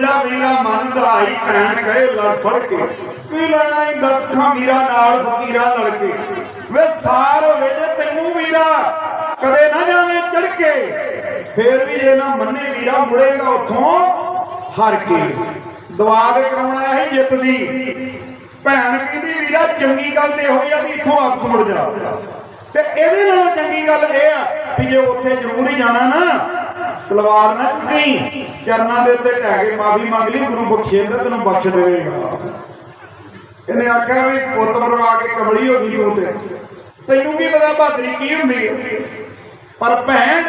ਜਾ ਵੀਰਾ ਮਨ ਦਹਾਈ ਭੈਣ ਕਹੇ, ਲੜ ਫੜ ਕੇ। ਕੀ ਲੈਣਾ ਈ ਦਸਖਾਂ ਵੀਰਾ ਨਾਲ, ਫਕੀਰਾਂ ਲੜ ਕੇ। ਵੇ ਸਾਰ ਹੋਵੇ ਜੇ ਤੈਨੂੰ ਵੀਰਾ ਕਦੇ ਨਾ ਜਾਵੇਂ ਚੜ ਕੇ ਫੇਰ ਵੀ ਜੇ ਨਾ ਮੰਨੇ ਵੀਰਾ ਮੁੜੇਗਾ ਉਥੋਂ ਹਾਰ ਕੇ। ਦਵਾ ਦੇ ਕਰਾਉਣਾ ਹੈ ਜਿੱਤ ਦੀ। ਭੈਣ ਕਹਿੰਦੀ ਵੀਰਾ ਚੰਗੀ ਗੱਲ ਤੇ ਹੋਈ ਆ ਵੀ ਇੱਥੋਂ ਵਾਪਸ ਮੁੜ ਜਾ। ਤੇ ਇਹਦੇ ਨਾਲੋਂ ਚੰਗੀ ਗੱਲ ਇਹ ਆ ਵੀ ਜੇ ਉੱਥੇ ਜ਼ਰੂਰ ਹੀ ਜਾਣਾ ਨਾ ਤਲਵਾਰ ਨਾ ਚੁੱਕੀ। ਚਰਨਾਂ ਦੇ ਉੱਤੇ ਢਹਿ ਕੇ ਮਾਫੀ ਮੰਗ ਲਈ, ਗੁਰੂ ਬਖਸ਼ੇਂਦਰ ਤੈਨੂੰ ਬਖਸ਼ ਦੇਵੇਗਾ। ਇਹਨੇ ਆਖਿਆ ਵੀ ਪੁੱਤ ਮਰਵਾ ਕੇ ਕਮਲੀ ਹੋ ਗਈ ਤੂੰ ਤੇ ਤੈਨੂੰ ਕੀ ਪਤਾ ਬਹਾਦਰੀ ਕੀ ਹੁੰਦੀ ਹੈ। ਪਰ ਭੈਣ,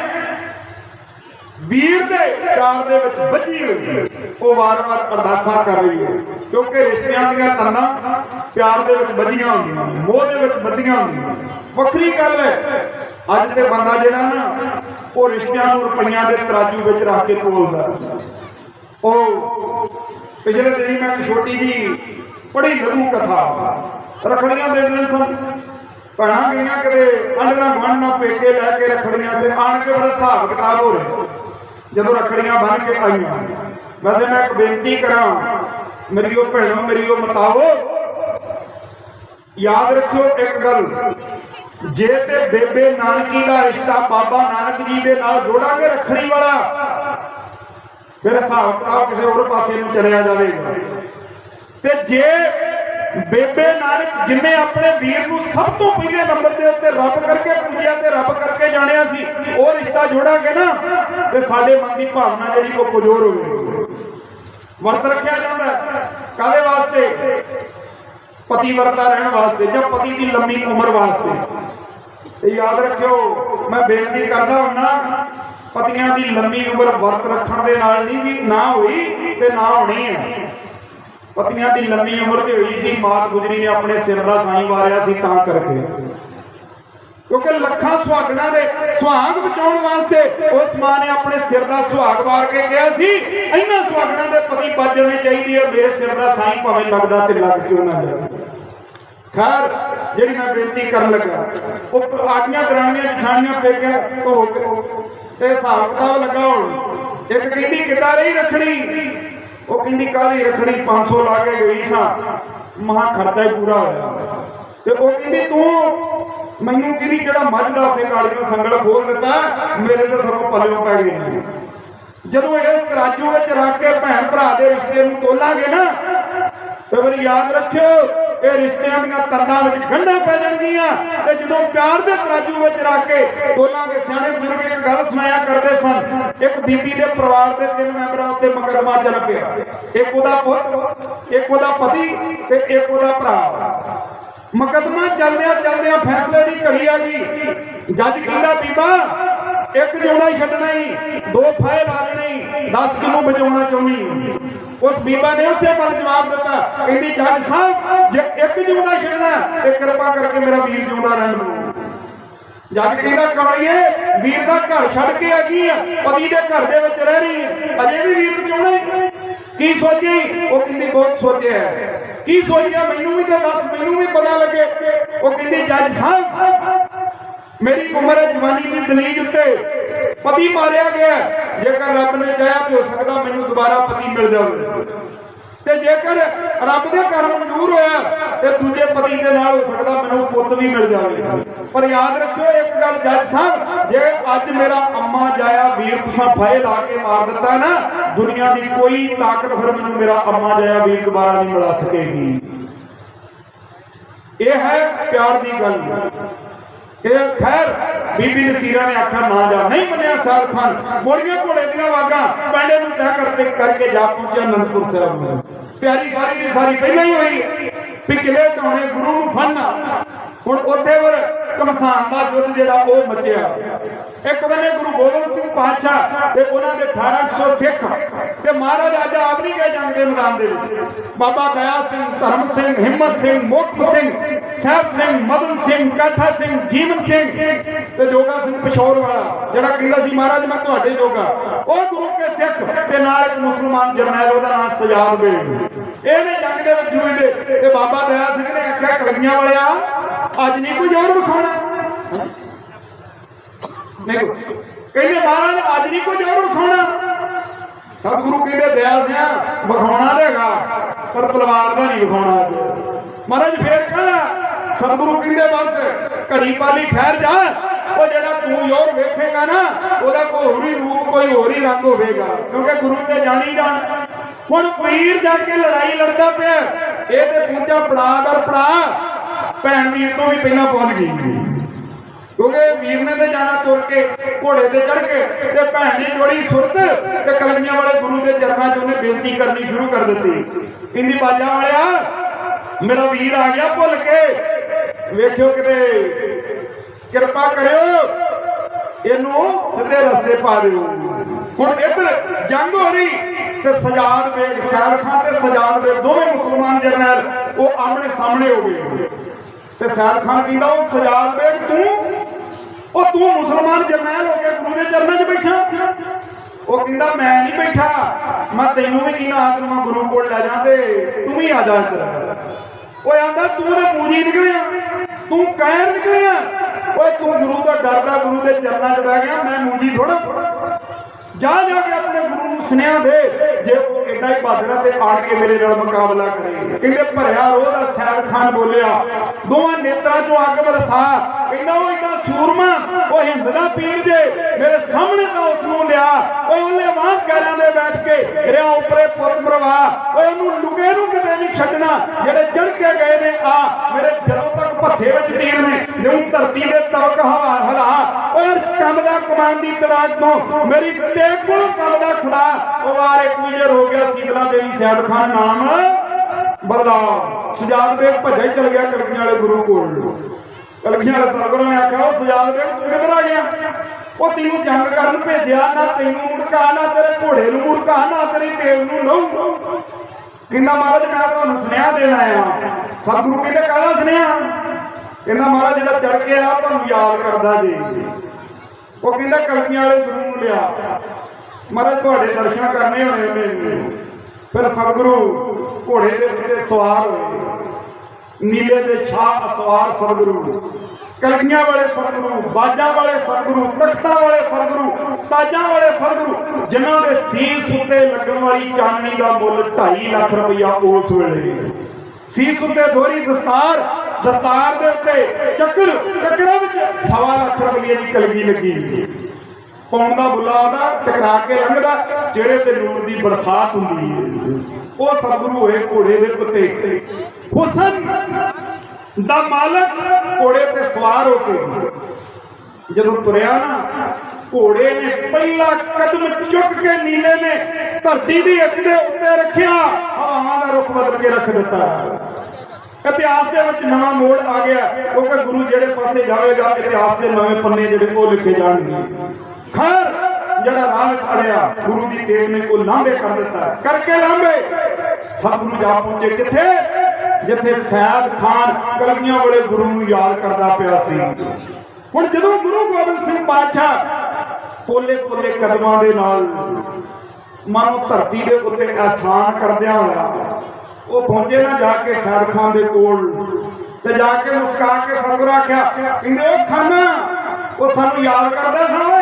ਵੀਰ ਦੇ ਪਿਆਰ ਦੇ ਵਿੱਚ ਵੱਜੀ ਹੋਈ ਹੈ। ਉਹ ਵਾਰ-ਵਾਰ ਅਰਦਾਸਾਂ ਕਰ ਰਹੀ ਹੈ। ਕਿਉਂਕਿ ਰਿਸ਼ਤਿਆਂ ਦੀਆਂ ਤੰਦਾਂ ਪਿਆਰ ਦੇ ਵਿੱਚ ਵੱਜੀਆਂ ਹੁੰਦੀਆਂ ਮੋਹ ਦੇ ਵਿੱਚ ਵੱਜੀਆਂ ਹੁੰਦੀਆਂ ਵੱਖਰੀ ਗੱਲ ਹੈ ਅੱਜ ਤੇ ਬੰਦਾ ਜਿਹੜਾ ਨਾ, ਉਹ ਰਿਸ਼ਤਿਆਂ ਨੂੰ ਰੁਪਈਆਂ ਦੇ ਤਰਾਜੂ ਵਿੱਚ ਰੱਖ ਕੇ ਤੋਲਦਾ ਉਹ ਪਿਛਲੇ ਦਿਨੀ ਮੈਂ ਇੱਕ ਛੋਟੀ ਜੀ ਬੜੀ ਲਘੂ ਕਥਾ, ਰਖੜੀਆਂ ਦੇ ਦਿਨ ਸਨ। ਭੈਣਾਂ ਗਈਆਂ ਕਦੇ ਅੰਡਣਾ ਗੁਆਂਢਣਾ ਪੇਕੇ ਲੈ ਕੇ ਰਖੜੀਆਂ ਤੇ ਆਣ ਕੇ ਬੜਾ ਹਿਸਾਬ ਕਿਤਾਬ ਹੋ ਰਿਹਾ। ਜਦੋਂ ਰਖੜੀਆਂ ਬੰਨ ਕੇ ਪਾਈਆਂ ਵੈਸੇ ਮੈਂ ਇੱਕ ਬੇਨਤੀ ਕਰਾਂ, ਮੇਰੀ ਉਹ ਭੈਣੋ, ਮੇਰੀ ਉਹ ਮਤਾਵੋ, ਯਾਦ ਰੱਖਿਓ ਇੱਕ ਗੱਲ। ਜੇ ਤੇ ਬੇਬੇ ਨਾਨਕੀ ਦਾ ਰਿਸ਼ਤਾ ਬਾਬਾ ਨਾਨਕ ਜੀ ਦੇ ਨਾਲ ਜੋੜਾਂਗੇ ਰੱਖੜੀ ਵਾਲਾ, ਫਿਰ ਹਿਸਾਬ ਕਿਤਾਬ ਕਿਸੇ ਹੋਰ ਪਾਸੇ ਨੂੰ ਚਲਿਆ ਜਾਵੇਗਾ। ਤੇ ਜੇ ਬੇਬੇ ਨਾਨਕ ਜਿਨੇ ਆਪਣੇ ਵੀਰ ਨੂੰ ਸਭ ਤੋਂ ਪਹਿਲੇ ਨੰਬਰ ਦੇ ਉੱਤੇ ਰੱਬ ਕਰਕੇ ਪੂਜਿਆ ਤੇ ਰੱਬ ਕਰਕੇ ਜਾਣਿਆ ਸੀ, ਉਹ ਰਿਸ਼ਤਾ ਜੋੜਾਂਗੇ ਨਾ, ਤੇ ਸਾਡੇ ਮਨ ਦੀ ਭਾਵਨਾ ਜਿਹੜੀ ਉਹ ਕੁਜੋਰ ਹੋਵੇ ਵਰਤ ਰੱਖਿਆ ਜਾਂਦਾ ਕਾਦੇ ਵਾਸਤੇ? ਪਤੀ ਵਰਤਾ ਰਹਿਣ ਵਾਸਤੇ ਜਾਂ ਪਤੀ ਦੀ ਲੰਮੀ ਉਮਰ ਵਾਸਤੇ। ਇਹ ਯਾਦ ਰੱਖਿਓ, ਮੈਂ ਬੇਨਤੀ ਕਰਦਾ ਹੁੰਨਾ, ਪਤੀਆਂ ਦੀ ਲੰਮੀ ਉਮਰ ਵਰਤ ਰੱਖਣ ਦੇ ਨਾਲ ਨਹੀਂ ਵੀ ਨਾ ਹੋਈ ਤੇ ਨਾ ਹੋਣੀ ਹੈ। ਪਤਨੀਆਂ ਦੀ ਲੰਮੀ ਉਮਰ ਤੇ ਹੋਈ ਸੀ, ਮਾਤ ਗੁਜਰੀ ਨੇ ਆਪਣੇ ਸਿਰ ਦਾ ਸਾਈਂ ਵਾਰਿਆ ਸੀ ਤਾਂ ਕਰਕੇ। ਕਿਉਂਕਿ ਲੱਖਾਂ ਸੁਹਾਗਣਾ ਦੇ ਸੁਹਾਗ ਬਚਾਉਣ ਵਾਸਤੇ ਉਸ ਮਾਂ ਨੇ ਆਪਣੇ ਸਿਰ ਦਾ ਸੁਹਾਗ ਵਾਰ ਕੇ ਕਿਹਾ ਸੀ ਇਹਨਾਂ ਸੁਹਾਗਣਾ ਦੇ ਪਤੀ ਬਾਜਣੇ ਚਾਹੀਦੀ ਹੈ, ਮੇਰੇ ਸਿਰ ਦਾ ਸਾਈਂ ਭਾਵੇਂ ਲੱਗਦਾ ਤੇ ਲੱਗ ਕਿਉਂ ਨਾ ਜਾਵੇ ਖੈਰ, ਜਿਹੜੀ ਮੈਂ ਬੇਨਤੀ ਕਰਨ ਲੱਗਾ, ਉਹ ਆਗੀਆਂ ਕਰਾਣੀਆਂ ਜਠਾਣੀਆਂ ਪੇਕਿਆਂ ਧੋ ਕੇ ਤੇ ਹਿਸਾਬ ਕਿਤਾਬ ਲੱਗਾ ਹੁਣ। ਇੱਕ ਕਹਿੰਦੀ, ਕਿੱਦਾਂ ਰਹੀ ਰੱਖੜੀ? ਉਹ ਕਹਿੰਦੀ, ਕਾਹਦੀ ਰੱਖਣੀ 500 ਲਾ ਕੇ ਗਈ ਸਾਂ। ਮਹਾ ਖਰਚਾ ਹੀ ਪੂਰਾ ਹੋਇਆ। ਤੇ ਉਹ ਕਹਿੰਦੀ, ਤੂੰ ਮੈਨੂੰ ਕਿਹੜੀ ਜਿਹੜਾ ਮੱਝ ਦਾ ਉੱਥੇ ਕਾਲੀਆਂ ਸੰਗਲ ਖੋਲ ਦਿੱਤਾ, ਮੇਰੇ ਤਾਂ ਸਰੋਂ ਪੱਲਿਓਂ ਪੈ ਗਈ ਜਦੋਂ ਇਸ ਤਰਾਜੂ ਵਿੱਚ ਰੱਖ ਕੇ ਭੈਣ ਭਰਾ ਦੇ ਰਿਸ਼ਤੇ ਨੂੰ ਤੋਲਾਂਗੇ ਨਾ, ਤੇ ਫਿਰ ਯਾਦ ਰੱਖਿਓ ਇਹ ਰਿਸ਼ਤਿਆਂ ਦੀਆਂ ਤੰਦਾਂ ਵਿੱਚ ਗੰਢਾਂ ਪੈ ਜਾਣਗੀਆਂ। ਤੇ ਜਦੋਂ ਪਿਆਰ ਦੇ ਤਰਾਜੂ ਵਿੱਚ ਰੱਖ ਕੇ ਤੋਲਾਂਗੇ ਸਿਆਣੇ ਬਜ਼ੁਰਗ ਇੱਕ ਗੱਲ ਸੁਣਾਇਆ ਕਰਦੇ ਸਨ। ਇੱਕ ਬੀਬੀ ਦੇ ਪਰਿਵਾਰ ਦੇ ਤਿੰਨ ਮੈਂਬਰਾਂ ਉੱਤੇ ਮੁਕੱਦਮਾ ਚੱਲ ਪਿਆ। ਇੱਕ ਉਹਦਾ ਪੁੱਤ, ਇੱਕ ਉਹਦਾ ਪਤੀ ਤੇ ਇੱਕ ਉਹਦਾ ਭਰਾ। ਮੁਕੱਦਮਾ ਚੱਲਦਿਆਂ ਚੱਲਦਿਆਂ ਫੈਸਲੇ ਦੀ ਘੜੀ ਆ ਗਈ। ਜੱਜ ਕਹਿੰਦਾ, ਬੀਬਾ, ਇੱਕ ਜੋੜਾ ਹੀ ਛੱਡਣਾ ਹੀ ਦੋ ਫਾਇਲ ਲਾ ਦੇਣੇ 10 ਕਿਲੋ ਬਚਾਉਣਾ ਚਾਹੁੰਦੀ ਉਸ ਬੀਬਾ ਨੇ ਉਸੇ ਪਰ ਜਵਾਬ ਦਿੱਤਾ, ਕਹਿੰਦੀ, ਜੱਜ ਸਾਹਿਬ, ਜੇ ਇੱਕ ਜੋੜਾ ਛੱਡਣਾ ਤੇ ਕਿਰਪਾ ਕਰਕੇ ਮੇਰਾ ਵੀਰ ਜਿਉਂਦਾ ਰਹਿਣ ਦਿਓ। ਜੱਜ ਕਹਿੰਦਾ, ਕਮਲੀਏ, ਵੀਰ ਦਾ ਘਰ ਛੱਡ ਕੇ ਆ ਗਈ ਆ, ਪਤੀ ਦੇ ਘਰ ਦੇ ਵਿੱਚ ਰਹਿ ਰਹੀ ਹੈ ਅਜੇ ਵੀ ਵੀਰ ਬਚਾਉਣਾ ਕੀ ਸੋਚੀ? ਉਹ ਕਹਿੰਦੀ, ਬਹੁਤ ਸੋਚਿਆ ਕੀ ਸੋਚਿਆ? ਮੈਨੂੰ ਵੀ ਤਾਂ ਦੱਸ, ਮੈਨੂੰ ਵੀ ਪਤਾ ਲੱਗੇ। ਉਹ ਕਹਿੰਦੀ, ਜੱਜ ਸਾਹਿਬ, ਮੇਰੀ ਉਮਰ ਹੈ ਜਵਾਨੀ ਦੀ ਦਲੀਲ ਉੱਤੇ। ਪਤੀ ਮਾਰਿਆ ਗਿਆ ਜੇਕਰ ਰੱਬ ਨੇ ਚਾਹਿਆ ਤੇ ਹੋ ਸਕਦਾ ਮੈਨੂੰ ਦੁਬਾਰਾ ਪਤੀ ਮਿਲ ਜਾਵੇ। ਤੇ ਜੇਕਰ ਰੱਬ ਦੇ ਘਰ ਮਨਜ਼ੂਰ ਹੋਇਆ ਤੇ ਦੂਜੇ ਪਤੀ ਦੇ ਨਾਲ ਹੋ ਸਕਦਾ ਮੈਨੂੰ ਪੁੱਤ ਵੀ ਮਿਲ ਜਾਵੇ। ਪਰ ਯਾਦ ਰੱਖਿਓ ਇੱਕ ਗੱਲ ਜੱਜ ਸਾਹਿਬ, ਜੇ ਅੱਜ ਮੇਰਾ ਅੰਮਾ ਜਾਇਆ, ਵੀਰ ਤੁਸੀਂ ਫਾਇ ਲਾ ਕੇ ਮਾਰ ਦਿੱਤਾ ਨਾ, ਦੁਨੀਆ ਦੀ ਕੋਈ ਤਾਕਤ ਫਿਰ ਮੈਨੂੰ ਮੇਰਾ ਅੰਮਾ ਜਾਇਆ, ਵੀਰ ਦੁਬਾਰਾ ਨਹੀਂ ਮਿਲਾ ਸਕੇਗੀ। ਇਹ ਹੈ ਪਿਆਰ ਦੀ ਗੱਲ। ਇਹ ਖੈਰ, ਬੀਬੀ ਨਸੀਰਾ ਨੇ ਆਖਿਆ ਨਾ ਜਾ, ਨਹੀਂ ਮੰਨਿਆ ਸਾਲ ਖਾਨ। ਮੋਰੀਆਂ ਘੋੜੇ ਦੀਆਂ ਵਾਗਾ ਪੈਂਡੇ ਨੂੰ ਤੈਅ ਕਰਦੇ ਕਰਕੇ ਜਾ ਪਹੁੰਚਿਆ ਅਨੰਦਪੁਰ ਸਾਹਿਬ ਨੂੰ ਪਿਆਰੀ ਸਾਰੀ ਦੀ ਸਾਰੀ ਪਹਿਲਾਂ ਹੀ ਹੋਈ ਵੀ ਕਿਲੇ ਢਾਉਣੇ ਗੁਰੂ ਨੂੰ ਫੜਨਾ। ਹੁਣ ਉੱਥੇ ਵਰ ਕਮਸਾਨ ਦਾ ਯੁੱਧ ਜਿਹੜਾ ਉਹ ਮਚਿਆ। ਇੱਕ ਬੰਨੇ ਗੁਰੂ ਗੋਬਿੰਦ ਸਿੰਘ ਪਾਤਸ਼ਾਹ ਤੇ ਉਹਨਾਂ ਦੇ 1800 ਸਿੱਖ ਤੇ ਮਹਾਰਾਜ ਰਾਜਾ ਆਪ ਨਹੀਂ ਗਏ ਜੰਗ ਦੇ ਮੈਦਾਨ ਦੇ ਵਿੱਚ। ਬਾਬਾ ਦਇਆ ਸਿੰਘ, ਧਰਮ ਸਿੰਘ, ਹਿੰਮਤ ਸਿੰਘ ਮੋਕਮ ਸਿੰਘ, ਸਾਹਿਬ ਸਿੰਘ, ਮਦਨ ਸਿੰਘ ਕਾਠਾ ਸਿੰਘ, ਜੀਵਨ ਸਿੰਘ ਤੇ ਜੋਗਾ ਸਿੰਘ ਪਿਸ਼ੌਰ ਵਾਲਾ, ਜਿਹੜਾ ਕਹਿੰਦਾ ਸੀ, ਮਹਾਰਾਜ, ਮੈਂ ਤੁਹਾਡੇ ਜੋਗਾ। ਉਹ ਗੁਰੂ ਕੇ ਸਿੱਖ ਤੇ ਨਾਲ ਇੱਕ ਮੁਸਲਮਾਨ ਜਰਨੈਲ, ਉਹਦਾ ਨਾਮ ਸਜਾਦ ਬੇਗ। ਇਹਨੇ ਜੰਗ ਦੇ ਵਿੱਚ ਜੂਝਦੇ ਤੇ ਬਾਬਾ ਦਇਆ ਸਿੰਘ ਨੇ ਆਖਿਆ, ਕਲਗੀਆਂ ਵਾਲਿਆ ਅੱਜ ਨਹੀਂ ਕੋਈ ਜ਼ੋਰ ਵਿਖਾਉਣਾ ਨਹੀਂ ਕਹਿੰਦੇ ਮਹਾਰਾਜ, ਅੱਜ ਨਹੀਂ ਕੋਈ ਜ਼ੋਰ ਵਿਖਾਉਣਾ ਸਤਿਗੁਰੂ ਕਹਿੰਦੇ ਦਇਆ ਸਿਆ ਵਿਖਾਉਣਾ ਦੇਗਾ ਪਰ ਤਲਵਾਰ ਦਾ ਨਹੀਂ ਵਿਖਾਉਣਾ ਅੱਜ। ਮਹਾਰਾਜ, ਫੇਰ ਕਹਿੰਦਾ ਸਤਿਗੁਰੂ ਕਹਿੰਦੇ ਬਸ, ਘੜੀ ਪਾਲੀ ਠਹਿਰ ਜਾ। ਉਹ ਜਿਹੜਾ ਤੂੰ ਯੋਰ ਵੇਖੇਗਾ ਨਾ, ਉਹਦਾ ਕੋਈ ਹੋਰ ਹੀ ਰੂਪ, ਕੋਈ ਹੋਰ ਹੀ ਰੰਗ ਹੋਵੇਗਾ। ਕਿਉਂਕਿ ਗੁਰੂ ਤੇ ਜਾਣੀ ਜਾਣ। ਹੁਣ ਪੀਰ ਜਾ ਕੇ ਲੜਾਈ ਲੜਦਾ ਪਿਆ। ਇਹ ਤੇ ਪੂਜਾ ਪੜਾ ਕਰ ਪੜਾ ਭੈਣ ਵੀਰ ਤੋਂ ਵੀ ਪਹਿਲਾਂ ਪਹੁੰਚ ਗਈ ਕਿਉਂਕਿ ਵੀਰ ਨੇ ਤੇ ਜਾਣਾ ਤੁਰ ਕੇ, ਘੋੜੇ ਤੇ ਚੜ ਕੇ, ਤੇ ਭੈਣ ਨੇ ਜੋੜੀ ਸੁਰਤ ਤੇ ਕਲਮੀਆਂ ਵਾਲੇ ਗੁਰੂ ਦੇ ਚਰਨਾਂ 'ਚ ਉਹਨੇ ਬੇਨਤੀ ਕਰਨੀ ਸ਼ੁਰੂ ਕਰ ਦਿੱਤੀ। ਕਹਿੰਦੀ, ਬਾਜਾ ਵਾਲਿਆ ਮੇਰਾ ਵੀਰ ਆ ਗਿਆ ਭੁੱਲ ਕੇ। ਵੇਖਿਓ ਕਿਤੇ ਕਿਰਪਾ ਕਰਿਓ, ਇਹਨੂੰ ਸਿੱਧੇ ਰਸਤੇ ਪਾ ਦਿਓ। ਹੁਣ ਇੱਧਰ ਜੰਗ ਹੋ ਰਹੀ ਤੇ ਸਜਾਦ ਬੇਗ ਸੈਲ ਖਾਨ ਤੇ ਸਜਾਦ ਬੇਗ, ਦੋਵੇਂ ਮੁਸਲਮਾਨ ਜਰਨੈਲ ਉਹ ਆਮਣੇ ਸਾਹਮਣੇ ਹੋ ਗਏ। ਤੇ ਸੈਲ ਖਾਨ ਕਹਿੰਦਾ ਉਹ ਸਜਾਦ ਬੇਗ ਤੂੰ? ਉਹ ਤੂੰ ਮੁਸਲਮਾਨ ਜਰਨੈਲ ਹੋ ਕੇ ਗੁਰੂ ਦੇ ਚਰਨਾਂ 'ਚ ਬੈਠਾ? ਉਹ ਕਹਿੰਦਾ, ਮੈਂ ਨਹੀਂ ਬੈਠਾ। ਮੈਂ ਤੈਨੂੰ ਵੀ ਕਿਹਾ ਤੈਨੂੰ ਮੈਂ ਗੁਰੂ ਕੋਲ ਲੈ ਜਾ ਤੇ ਤੂੰ ਵੀ ਆ ਜਾ ਇੱਧਰ। ਓਏ ਆਂਦਾ, ਤੂੰ ਤੇ ਪੂਜੀ ਨਿਕਲਿਆ। ਤੂੰ ਕਹਿਰ ਨਿਕਲਿਆ। ਓਏ, ਤੂੰ ਗੁਰੂ ਦਾ ਡਰਦਾ, ਗੁਰੂ ਦੇ ਚਰਨਾਂ 'ਚ ਬਹਿ ਗਿਆ। ਮੈਂ ਮੂਜੀ ਥੋੜਾ ਜਾ ਜਾ ਕੇ ਆਪਣੇ ਗੁਰੂ ਨੂੰ ਸੁਨੇਹਾ ਦੇ, ਜੇ ਉਹ ਐਡਾ ਹੀ ਬਹਾਦਰ ਤੇ ਆਣ ਕੇ ਮੇਰੇ ਨਾਲ ਮੁਕਾਬਲਾ ਕਰੇ। ਕਹਿੰਦੇ, ਭਰਿਆ ਰੋਹ ਦਾ ਸੈਦ ਖਾਨ ਬੋਲਿਆ, ਦੋਵਾਂ ਨੇਤਰਾਂ ਚੋਂ ਅੱਗ ਵਰਸਾ। ਕਹਿੰਦਾ, ਉਹ ਐਡਾ ਸੂਰਮਾ ਉਹ ਹਿੰਦ ਦਾ ਪੀਰ ਜੇ, ਮੇਰੇ ਸਾਹਮਣੇ ਤਾਂ ਉਸ ਨੂੰ ਲਿਆ। ਓਏ, ਉਹਨੇ ਵਾਂ ਪੈਰਾਂ ਦੇ ਬੈਠ ਕੇ ਰਿਆ ਉੱਪਰੇ ਪੁੱਤ ਓਏ, ਉਹਨੂੰ ਲੁਕੇ ਨੂੰ ਕਿਤੇ ਨਹੀਂ ਛੱਡਣਾ। ਜਿਹੜੇ ਜੜ ਕੇ ਗਏ ਨੇ, ਆ, ਮੇਰੇ ਜਦੋਂ ਤੱਕ ਭੱਥੇ ਵਿੱਚ ਤੀਰ ਨੇ। ਜਿਉਂ ਧਰਤੀ ਦੇ ਤਵਕ ਹਵਾ ਕੰਮ ਦੀ ਤਰਾਜ ਤੋਂ ਮੇਰੀ ਤੇ ਕੋਲ ਕੰਮ ਦਾ ਖੜਾ ਉਹ ਵਾਰੇ ਹੋ ਗਿਆ ਸੀਤਲਾ ਦੇਵੀ ਸੈਦ ਖਾਨ ਨਾਮ ਬਦਲਾ ਸਜਾਦ ਬੇਗ ਭੱਜਾ ਹੀ ਚਲ ਗਿਆ ਕਲਕੀਆਂ ਵਾਲੇ ਗੁਰੂ ਕੋਲ। ਕਲਕੀਆਂ ਵਾਲੇ ਸਰਗੁਰੂ ਨੇ ਆਖਿਆ, ਉਹ ਸਜਾਦ ਬੇਗ ਤੂੰ ਕਿੱਧਰ ਆ ਗਿਆ? ਉਹ ਤੈਨੂੰ ਜੰਗ ਕਰਨ ਭੇਜਿਆ, ਨਾ ਤੈਨੂੰ ਮੁੜਕਾ, ਨਾ ਤੇਰੇ ਘੋੜੇ ਨੂੰ ਮੁੜਕਾ, ਨਾ ਤੇਰੀ ਤੇਲ ਨੂੰ ਲਹੂ ਕਹਿੰਦਾ ਮਹਾਰਾਜ, ਮੈਂ ਤੁਹਾਨੂੰ ਸੁਨੇਹਾ ਦੇਣਾ ਆ ਸਤਿਗੁਰੂ ਕਹਿੰਦੇ, ਕਾਹਦਾ ਸੁਨੇਹਾ? ਕਹਿੰਦਾ ਮਹਾਰਾਜ, ਜਿਹੜਾ ਚੜ ਕੇ ਆ ਤੁਹਾਨੂੰ ਯਾਦ ਕਰਦਾ ਜੀ। ਉਹ ਕਹਿੰਦਾ ਕਲਕੀਆਂ ਵਾਲੇ ਗੁਰੂ ਨੂੰ ਲਿਆ। ਮਹਾਰਾਜ, ਤੁਹਾਡੇ ਦਰਸ਼ਨ ਕਰਨੇ ਹੋਣੇ ਉਹਨੇ ਫਿਰ ਸਤਿਗੁਰੂ ਘੋੜੇ ਦੇ ਉੱਤੇ ਸਵਾਰ ਹੋਏ। ਨੀਲੇ ਦੇ ਸ਼ਾਹ ਅਸਵਾਰ ਸਤਿਗੁਰੂ। ਕਲਗੀਆਂ ਵਾਲੇ ਸਤਿਗੁਰੂ, ਬਾਜਾਂ ਵਾਲੇ ਸਤਿਗੁਰੂ, ਤਖਤਾਂ ਵਾਲੇ ਸਤਿਗੁਰੂ, ਤਾਜਾਂ ਵਾਲੇ ਸਤਿਗੁਰੂ, ਜਿਨ੍ਹਾਂ ਦੇ ਸੀਸ ਉੱਤੇ ਲੱਗਣ ਵਾਲੀ ਚਾਨਣੀ ਦਾ ਮੁੱਲ 2.5 ਲੱਖ ਰੁਪਇਆ ਉਸ ਵੇਲੇ। ਸੀਸ ਉੱਤੇ ਦੋਹਰੀ ਦਸਤਾਰ ਦਸਤਾਰ ਦੇ ਉੱਤੇ ਚੱਕਰ, ਚੱਕਰਾਂ ਵਿੱਚ ਸਵਾ ਲੱਖ ਰੁਪਏ ਦੀ ਕਲਗੀ ਲੱਗੀ ਕੌਣ ਦਾ ਬੁੱਲਾ ਆਉਂਦਾ, ਟਕਰਾ ਕੇ ਲੰਘਦਾ, ਚਿਹਰੇ ਤੇ ਨੂਰ ਦੀ ਬਰਸਾਤ ਹੁੰਦੀ ਹੈ। ਉਹ ਸਤਿਗੁਰੂ ਹੋਏ ਘੋੜੇ ਦੇ ਉੱਤੇ ਹੁਸਨ ਦਾ ਮਾਲਕ ਘੋੜੇ ਤੇ ਸਵਾਰ ਹੋ ਕੇ ਜਦੋਂ ਤੁਰਿਆ ਨਾ, ਘੋੜੇ ਨੇ ਪਹਿਲਾ ਕਦਮ ਚੁੱਕ ਕੇ ਨੀਲੇ ਨੇ ਧਰਤੀ ਦੀ ਇੱਕ ਦੇ ਉੱਤੇ ਰੱਖਿਆ ਹਵਾਵਾਂ ਦਾ ਰੁਖ ਬਦਲ ਕੇ ਰੱਖ ਦਿੱਤਾ। ਇਤਿਹਾਸ ਦੇ ਵਿੱਚ ਨਵਾਂ ਮੋੜ ਆ ਗਿਆ ਕਿਉਂਕਿ ਗੁਰੂ ਜਿਹੜੇ ਪਾਸੇ ਜਾਵੇਗਾ, ਇਤਿਹਾਸ ਦੇ ਨਵੇਂ ਪੰਨੇ ਜਿਹੜੇ ਉਹ ਲਿਖੇ ਜਾਣਗੇ। ਖੈਰ, ਜਿਹੜਾ ਰਾਹ ਵਿੱਚ ਅੜਿਆ, ਗੁਰੂ ਦੀ ਤੇਗ ਨੇ ਉਹ ਲਾਂਭੇ ਕਰ ਦਿੱਤਾ ਕਰਕੇ ਲਾਂਭੇ? ਸਤਿਗੁਰੂ ਜਾ ਪਹੁੰਚੇ ਕਿੱਥੇ? ਜਿੱਥੇ ਸੈਦ ਖਾਨ ਕਲਮੀਆਂ ਵਾਲੇ ਗੁਰੂ ਨੂੰ ਯਾਦ ਕਰਦਾ ਪਿਆ ਸੀ। ਹੁਣ ਜਦੋਂ ਗੁਰੂ ਗੋਬਿੰਦ ਸਿੰਘ ਪਾਤਸ਼ਾਹ ਪੋਲੇ ਪੋਲੇ ਕਦਮਾਂ ਦੇ ਨਾਲ ਮਾਨੋ ਧਰਤੀ ਦੇ ਉੱਤੇ ਆਸਾਨ ਕਰਦਿਆਂ ਹੋਇਆ ਉਹ ਪਹੁੰਚੇ ਨਾ ਜਾ ਕੇ ਸੈਦ ਖਾਨ ਦੇ ਕੋਲ ਤੇ ਜਾ ਕੇ ਮੁਸਕਾ ਕੇ ਸਤਿਗੁਰੂ ਆਖਿਆ ਕਹਿੰਦੇ ਉਹ ਖਾਨਾ? ਉਹ ਸਾਨੂੰ ਯਾਦ ਕਰਦਾ ਸਾਂ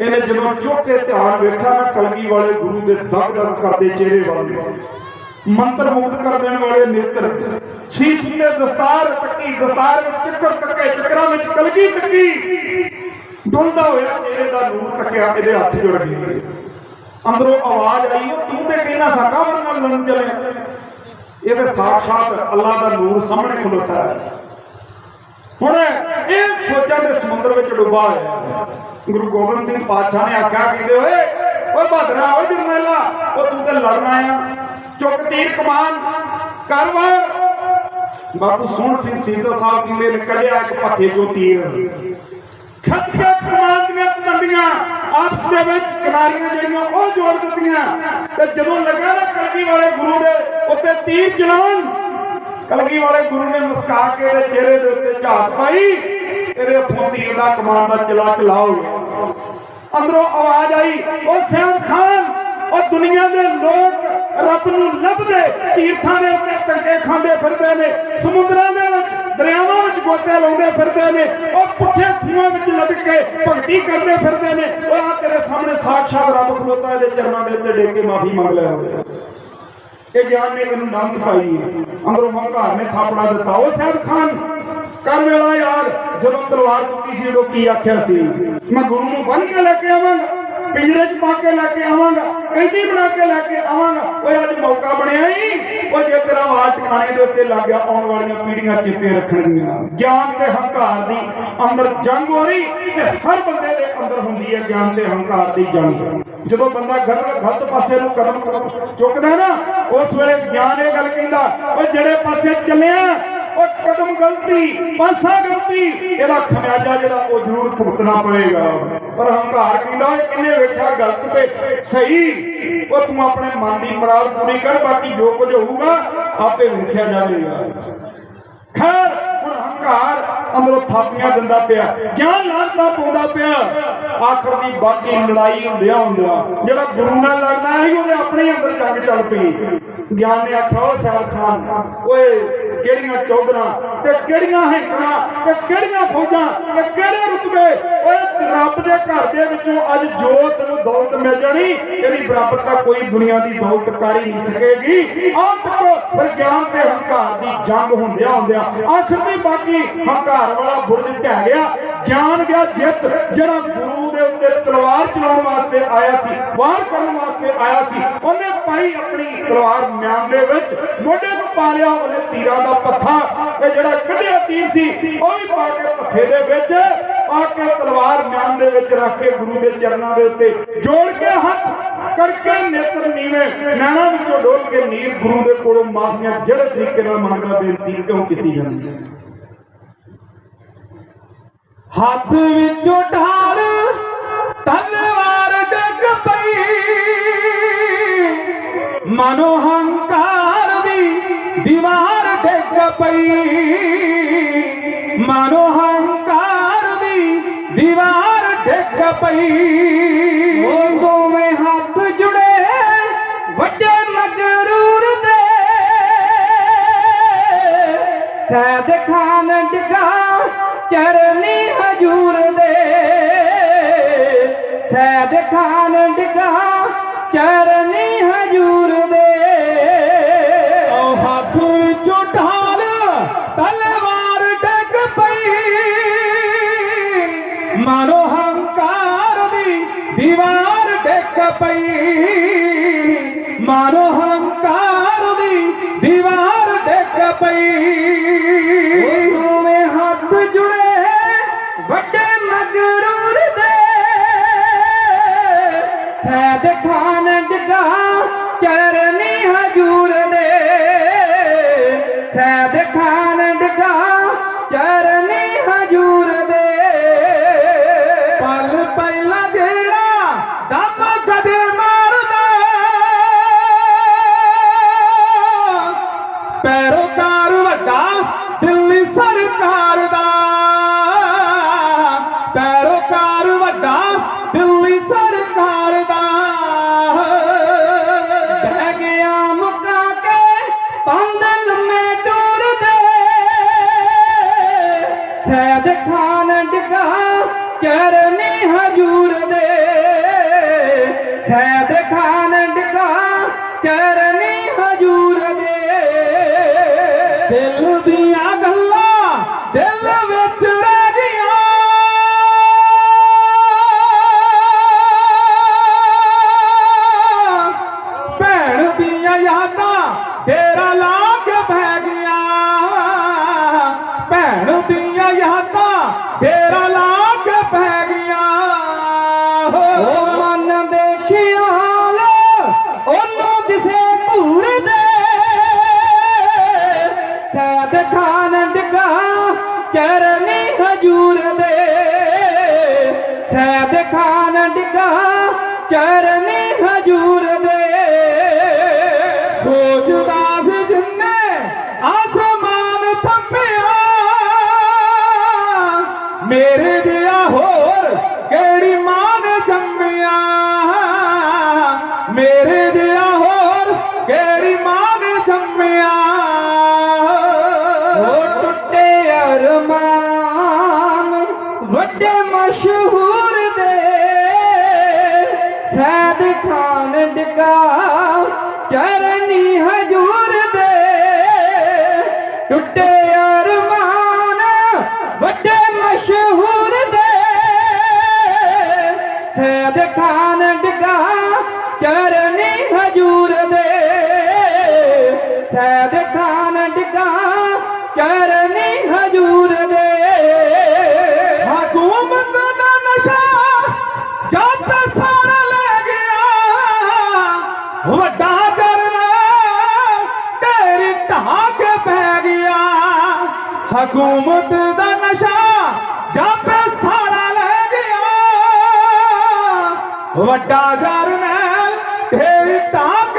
ਇਹਨੇ ਜਦੋਂ ਚੁੱਕ ਕੇ ਧਿਆਨ ਵੇਖਿਆ ਨਾ, ਕਲਗੀ ਵਾਲੇ ਗੁਰੂ ਦੇ ਦਗ ਦਗ ਕਰਦੇ ਚਿਹਰੇ ਵੱਲ ਮੰਤਰ ਮੁਕਤ ਕਰ ਦੇਣ ਵਾਲੇ ਨੇਤਰ ਸੀਸ ਉੱਤੇ ਦਸਤਾਰ ਤੱਕੀ, ਦਸਤਾਰ ਵਿੱਚ ਚੱਕਰ ਤੱਕੇ, ਚੱਕਰਾਂ ਵਿੱਚ ਕਲਗੀ ਤੱਕੀ। ਡੁੱਲਦਾ ਹੋਇਆ ਚਿਹਰੇ ਦਾ ਨੂਰ ਤੱਕਿਆ, ਇਹਦੇ ਹੱਥ ਜੁੜ ਗਏ ਅੰਦਰੋਂ ਆਵਾਜ਼ ਆਈ, ਉਹ ਤੂੰ ਤੇ ਕਹਿਣਾ ਸਾਕਾ ਵਰ ਨਾਲ ਲੜਨ ਚਲੇ। ਇਹ ਤੇ ਸਾਖਾਤ ਅੱਲਾ ਦਾ ਨੂਰ ਸਾਹਮਣੇ ਖਲੋਤਾ ਹੈ। ਹੁਣ ਇਹ ਸੋਚਾਂ ਦੇ ਸਮੁੰਦਰ ਵਿੱਚ ਡੁੱਬਾ ਹੋਇਆ ਗੁਰੂ ਗੋਬਿੰਦ ਸਿੰਘ ਪਾਤਸ਼ਾਹ ਨੇ ਆਖਿਆ ਕਹਿੰਦੇ ਓਏ ਓਏ ਬਹਾਦਰਾ, ਓਏ ਜਰਨੈਲਾ ਉਹ ਤੂੰ ਤੇ ਲੜਨ ਆਇਆ। ਚੁੱਕ ਤੀਰ ਕਮਾਨ ਕਰ ਬਾਬੂ ਸੋਹਣ ਸਿੰਘ ਸੀਤਲ ਸਾਹਿਬ ਕਹਿੰਦੇ ਨੇ ਕੱਢਿਆ ਇੱਕ ਪੱਥੇ ਚੋਂ ਤੀਰ। ਖੱਚ ਕੇ ਕਮਾਨ ਦੀਆਂ ਆਪਸ ਦੇ ਵਿੱਚ ਕਿਨਾਰੀਆਂ ਜਿਹੜੀਆਂ ਉਹ ਜੋੜ ਦਿੱਤੀਆਂ ਤੇ ਜਦੋਂ ਲੱਗਾ ਨਾ ਕਲਗੀ ਵਾਲੇ ਗੁਰੂ ਦੇ ਉੱਤੇ ਤੀਰ ਚਲਾਉਣ, ਕਲਗੀ ਵਾਲੇ ਗੁਰੂ ਨੇ ਮੁਸਕਾ ਕੇ ਇਹਦੇ ਚਿਹਰੇ ਦੇ ਉੱਤੇ ਝਾਤ ਪਾਈ, ਇਹਦੇ ਹੱਥੋਂ ਤੀਰ ਦਾ ਕਮਾਨ ਦਾ ਚਲਾਕ ਟਲਾ ਹੋ ਗਿਆ। ਅੰਦਰੋਂ ਆਵਾਜ਼ ਆਈ, ਉਹ ਸੈਦ ਖਾਨ, ਉਹ ਦੁਨੀਆ ਦੇ ਲੋਕ ਰੱਬ ਨੂੰ ਲੱਭਦੇ, ਤੀਰਥਾਂ ਦੇ ਉੱਤੇ ਤੰਕੇ ਖਾਂਦੇ ਫਿਰਦੇ ਨੇ, ਸਮੁੰਦਰਾਂ ਦੇ ਵਿੱਚ, ਦਰਿਆਵਾਂ ਵਿੱਚ ਗੋਤੇ ਲਾਉਂਦੇ ਫਿਰਦੇ ਨੇ, ਉਹ ਪੁੱਠੇ ਖੂਹਾਂ ਵਿੱਚ ਲਟਕ ਕੇ ਭਗਤੀ ਕਰਦੇ ਫਿਰਦੇ ਨੇ, ਉਹ ਆ ਤੇਰੇ ਸਾਹਮਣੇ ਸਾਖਸ਼ਾਤ ਰੱਬ ਖਲੋਤਾ, ਇਹਦੇ ਚਰਨਾਂ ਦੇ ਉੱਤੇ ਡੇਕ ਕੇ ਮਾਫੀ ਮੰਗ ਲੈ ਇਹ ਗਿਆਨ ਨੇ ਮੈਨੂੰ ਨੰਦ ਪਾਈ, ਅੰਦਰੋਂ ਹੰਕਾਰ ਨੇ ਥਾਪੜਾ ਦਿੱਤਾ। ਉਹ ਸੈਦ ਖਾਨ ਕਰ ਵੇਲਾ ਯਾਰ, ਜਦੋਂ ਤਲਵਾਰ ਚੁੱਕੀ ਸੀ, ਉਦੋਂ ਕੀ ਆਖਿਆ ਸੀ? ਮੈਂ ਗੁਰੂ ਨੂੰ ਬੰਨ ਕੇ ਲੈ ਕੇ ਆਵਾਂਗਾ। ਪਿੰਜਰੇ 'ਚ ਪਾ ਕੇ ਲੈ ਕੇ ਆਵਾਂਗਾ, ਕੈਦੀ ਬਣਾ ਕੇ ਲੈ ਕੇ ਆਵਾਂਗਾ। ਓਏ, ਅੱਜ ਮੌਕਾ ਬਣਿਆ ਹੀ ਉਹ ਜੇ ਤੇਰਾ ਵਾਰ ਟਿਕਾਣੇ ਦੇ ਉੱਤੇ ਲੱਗ ਗਿਆ, ਆਉਣ ਵਾਲੀਆਂ ਪੀੜ੍ਹੀਆਂ ਚਿੱਤੇ ਰੱਖਣਗੀਆਂ। ਗਿਆਨ ਤੇ ਹੰਕਾਰ ਦੀ ਅੰਦਰ ਜੰਗ ਹੋ ਰਹੀ ਤੇ ਹਰ ਬੰਦੇ ਦੇ ਅੰਦਰ ਹੁੰਦੀ ਹੈ ਗਿਆਨ ਤੇ ਹੰਕਾਰ ਦੀ ਜੰਗ। ਜਦੋਂ ਬੰਦਾ ਗਲਤ ਗਲਤ ਪਾਸੇ ਨੂੰ ਕਦਮ ਚੁੱਕਦਾ ਨਾ, ਉਸ ਵੇਲੇ ਗਿਆਨ ਇਹ ਗੱਲ ਕਹਿੰਦਾ, ਓਏ, ਜਿਹੜੇ ਪਾਸੇ ਚੱਲਿਆ ਉਹ ਕਦਮ ਗਲਤੀ, ਪਾਸਾ ਗਲਤੀ, ਇਹਦਾ ਖਮਿਆਜਾ ਜਿਹੜਾ ਉਹ ਜ਼ਰੂਰ ਭੁਗਤਣਾ ਪਵੇਗਾ। ਪਰ ਹੰਕਾਰ ਕਹਿੰਦਾ ਓਏ ਕਿੰਨੇ ਵੇਖਿਆ ਗਲਤ ਤੇ ਸਹੀ? ਉਹ ਤੂੰ ਆਪਣੇ ਮਨ ਦੀ ਮਰਾਦ ਪੂਰੀ ਕਰ, ਬਾਕੀ ਜੋ ਕੁਝ ਹੋਊਗਾ, ਆਪੇ ਵੇਖਿਆ ਜਾਵੇਗਾ। ਖੈਰ, ਹੁਣ ਹੰਕਾਰ ਅੰਦਰੋਂ ਥਾਪੀਆਂ ਦਿੰਦਾ ਪਿਆ। ਗਿਆਨ ਲਾਂਤਾ ਪਾਉਂਦਾ ਪਿਆ। ਆਖਰ ਦੀ ਬਾਕੀ ਲੜਾਈ ਹੁੰਦਿਆਂ ਹੁੰਦਿਆਂ, ਜਿਹੜਾ ਗੁਰੂ ਨਾਲ ਲੜਨਾ ਸੀ, ਉਹਦੇ ਆਪਣੇ ਅੰਦਰ ਜੰਗ ਚੱਲ ਪਈ। ਗਿਆਨ ਨੇ ਆਖਿਆ ਉਹ ਸੈਲ ਖਾਨ, ਓਏ ਕਿਹੜੀਆਂ ਚੌਧਰਾਂ ਤੇ ਕਿਹੜੀਆਂ ਹੈਂਕੜਾਂ ਤੇ ਕਿਹੜੀਆਂ ਫੌਜਾਂ ਤੇ ਕਿਹੜੇ ਰੁਤਬੇ? ਓਏ ਰੱਬ ਦੇ ਘਰ ਦੇ ਵਿੱਚੋਂ ਅੱਜ ਜੋ ਤੈਨੂੰ ਦੌਲਤ ਮਿਲ ਜਾਣੀ। ਇਹਦੀ ਬਰਾਬਰ ਤਾਂ ਕੋਈ ਦੁਨੀਆ ਦੀ ਦੌਲਤ ਕਰ ਹੀ ਨਹੀਂ ਸਕੇਗੀ। ਅੰਤ ਕੋ ਫਿਰ ਗਿਆਨ ਤੇ ਹੰਕਾਰ ਦੀ ਜੰਗ ਹੁੰਦਿਆਂ ਹੁੰਦਿਆਂ ਆਖਰ ਦੀ ਬਾਕੀ ਹੰਕਾਰ ਵਾਲਾ ਬੁਰਜ ਢਹਿ ਗਿਆ। ਗਿਆਨ ਗਿਆ ਜਿੱਤ, ਜਿਹੜਾ ਗੁਰੂ ਦੇ ਉੱਤੇ ਤਲਵਾਰ ਚਲਾਉਣ ਵਾਸਤੇ ਆਇਆ ਸੀ, ਵਾਰ ਕਰਨ ਵਾਸਤੇ ਆਇਆ ਸੀ। ਉਹਨੇ ਪਾਈ ਆਪਣੀ ਤਲਵਾਰ ਮਿਆਨ ਦੇ ਵਿੱਚ, ਮੋਢੇ ਨੂੰ ਪਾ ਲਿਆ, ਉਹਨੇ ਤੀਰਾਂ ਦਾ ਪੱਥਾ ਤੇ ਜਿਹੜਾ ਕੱਢਿਆ ਤੀਰ ਸੀ, ਉਹ ਵੀ ਪਾ ਕੇ ਪੱਥੇ ਦੇ ਵਿੱਚ, ਪਾ ਕੇ ਤਲਵਾਰ ਮਿਆਨ ਦੇ ਵਿੱਚ ਰੱਖ ਕੇ ਗੁਰੂ ਦੇ ਚਰਨਾਂ ਦੇ ਉੱਤੇ ਜੋੜ ਕੇ ਹੱਥ ਕਰਕੇ ਨੇਤਰ ਨੀਵੇਂ, ਨੈਣਾ ਵਿੱਚੋਂ ਡੋਲ ਕੇ ਨੀਰ ਗੁਰੂ ਦੇ ਕੋਲੋਂ ਮਾਫੀਆਂ ਜਿਹੜੇ ਤਰੀਕੇ ਨਾਲ ਮੰਗਦਾ, ਬੇਨਤੀ ਕਿਉਂ ਕੀਤੀ ਜਾਂਦੀ ਹੈ? ਹੱਥ ਵਿੱਚੋਂ ਢਾਲ ਤਲਵਾਰ ਡਿੱਗ ਪਈ। ਮਨੋ ਹੰਕਾਰ ਦੀ ਦੀਵਾਰ ਡਿੱਗ ਪਈ। ਮਨੋ ਹੰਕਾਰ ਦੀ ਦੀਵਾਰ ਡਿੱਗ ਪਈ। ਪਈ। ਮਾਨੋ ਹੰਕਾਰ ਦੀ ਦੀਵਾਰ ਡਿੱਗ ਪਈ। ਦੋਵੇਂ ਹੱਥ ਜੁੜੇ ਵੱਡੇ ਮਗਰੂਰ ਦੇ। ਸੈਦ ਖਾਨ ਡਿਗਾ ਚਰਨੀ ਹਜੂਰ ਦੇ। ਸੈਦ ਖਾਨ ਡਿਗਾ ਚਰਨੀ ਚਰਨੀ ਹਜੂਰ ਦੇ। ਸੈਦ ਖਾਨ ਡਿਗਾ ਚਰਨੀ ਹਜੂਰ ਸੈਦ ਖਾਨ ਡਿਗਾ ਚਰਨੀ ਹਜੂਰ ਦੇ। ਟੁੱਟੇ ਅਰਮਾਨ ਵੱਡੇ ਮਸ਼ਹੂਰ ਦੇ। ਸੈਦ ਖਾਨ ਹਕੂਮਤ ਦਾ ਨਸ਼ਾ ਜੱਟ ਸਾਰਾ ਲੈ ਗਿਆ। ਵੱਡਾ ਜਰਨੈਲ ਤੇਰੀ ਢਾਹ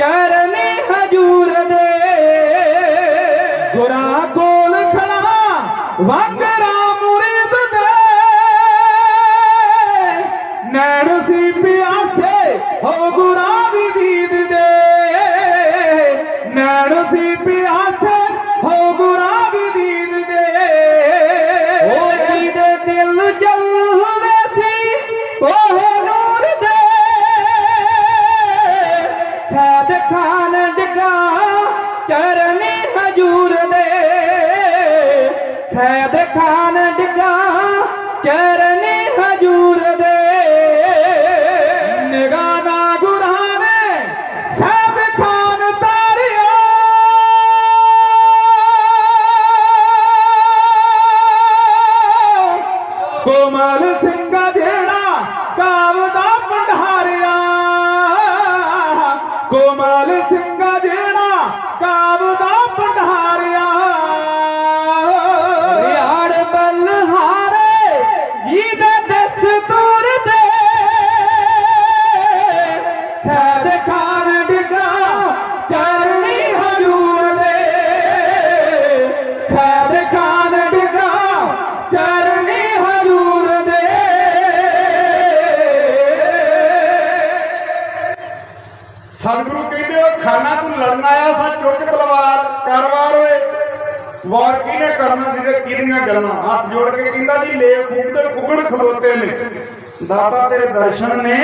ਚਰਨੀ ਹਜੂਰ ਦੇ। ਗੁਰਾਂ ਕੋਲ ਖੜਾ ਵਾਂਗਰਾ ਸੈਦ ਫੂਕਦੇ ਖਲੋਤੇ ਨੇ। ਦਾਤਾ ਤੇਰੇ ਦਰਸ਼ਨ ਨੇ,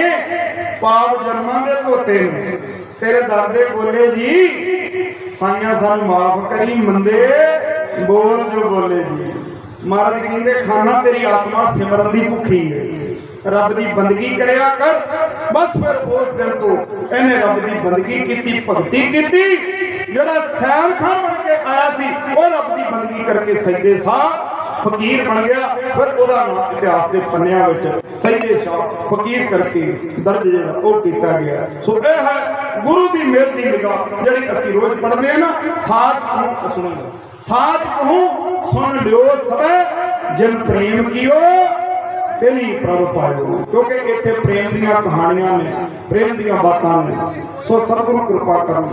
ਪਾਪ ਜਨਮਾਂ ਦੇ ਧੋਤੇ ਨੇ। ਤੇਰੇ ਦਰ ਦੇ ਬੋਲੇ ਜੀ, ਸਾਈਆਂ ਸਾਨੂੰ ਮਾਫ ਕਰੀ, ਮੰਦੇ ਬੋਲ ਜੋ ਬੋਲੇ ਜੀ। ਮਹਾਰਾਜ ਕਹਿੰਦੇ ਖਾਨਾ ਤੇਰੀ ਆਤਮਾ ਸਿਮਰਨ ਦੀ ਭੁੱਖੀ ਹੈ। ਰੱਬ ਦੀ ਬੰਦਗੀ ਕਰਿਆ ਕਰ, ਬਸ ਫਿਰ ਉਸ ਦਿਨ ਤੋਂ ਇਹਨੇ ਰੱਬ ਦੀ ਬੰਦਗੀ ਕੀਤੀ, ਭਗਤੀ ਕੀਤੀ। ਜਿਹੜਾ ਸੈਲ ਖਾਨ ਬਣ ਕੇ ਆਇਆ ਸੀ, ਉਹ ਰੱਬ ਦੀ ਬੰਦਗੀ ਕਰਕੇ ਸਜਦੇ ਸਾਹ ਫਕੀਰ ਬਣ ਗਿਆ, ਫਿਰ ਉਹਦਾ ਨਾਮ ਇਤਿਹਾਸ ਦੇ ਪੰਨਿਆਂ ਵਿੱਚ ਸਜਦੇ ਸ਼ਾਹ ਫਕੀਰ ਕਰਕੇ ਦਰਜ ਜਿਹੜਾ ਉਹ ਕੀਤਾ ਗਿਆ ਸੋ ਇਹ ਹੈ ਗੁਰੂ ਦੀ ਮਿਹਰ ਦੀ ਨਿਗਾਹ ਜਿਹੜੀ ਅਸੀਂ ਰੋਜ਼ ਪੜ੍ਹਦੇ ਹਾਂ ਨਾ ਸਾਚ ਕਹੂੰ ਸੁਣੋ। ਸਾਚ ਕਹੂੰ ਸੁਣ ਲਿਓ ਸਭੇ, ਜਿਨ ਪ੍ਰੇਮ ਕੀਓ ਪਹਿਲੀ ਪ੍ਰਭ ਪਾਇਓ। ਕਿਉਂਕਿ ਇੱਥੇ ਪ੍ਰੇਮ ਦੀਆਂ ਕਹਾਣੀਆਂ ਨੇ, ਪ੍ਰੇਮ ਦੀਆਂ ਬਾਤਾਂ ਨੇ। ਸੋ ਸਤਿਗੁਰੂ ਕਿਰਪਾ ਕਰਨ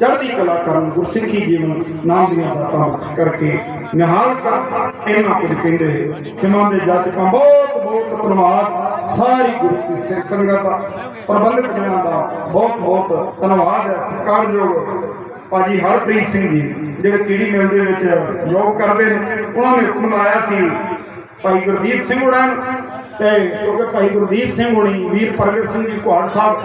ਚੜ੍ਹਦੀ ਕਲਾ ਕਰਨ, ਗੁਰਸਿੱਖੀ ਜੀਵਨ, ਨਾਮ ਦੀਆਂ ਬਾਤਾਂ ਕਰਕੇ ਨਿਹਾਲ ਕਰ ਇਹਨਾਂ ਕੁਝ ਕਹਿੰਦੇ ਖਿਮਾ ਦੇ ਜਾਚਕਾਂ, ਬਹੁਤ ਬਹੁਤ ਧੰਨਵਾਦ। ਸਾਰੀ ਗੁਰੂ ਕੀ ਸਿੱਖ ਸੰਗਤ, ਪ੍ਰਬੰਧਕ ਜਨਾਂ ਦਾ ਬਹੁਤ ਬਹੁਤ ਧੰਨਵਾਦ ਹੈ, ਸਤਿਕਾਰਯੋਗ ਭਾਜੀ ਹਰਪ੍ਰੀਤ ਸਿੰਘ ਜੀ, ਜਿਹੜੇ ਕੀੜੀ ਮਿਲ ਦੇ ਵਿੱਚ ਯੋਗ ਕਰਦੇ ਨੇ। ਉਹਨਾਂ ਨੇ ਹੁਕਮ ਲਾਇਆ ਸੀ, ਭਾਈ ਗੁਰਦੀਪ ਸਿੰਘ ਹੋਣਾ ਨੂੰ, ਤੇ ਕਿਉਂਕਿ ਭਾਈ ਗੁਰਦੀਪ ਸਿੰਘ ਹੋਣੀ, ਵੀਰ ਪ੍ਰਗਟ ਸਿੰਘ ਜੀ, ਕੁਹਾੜ ਸਾਹਿਬ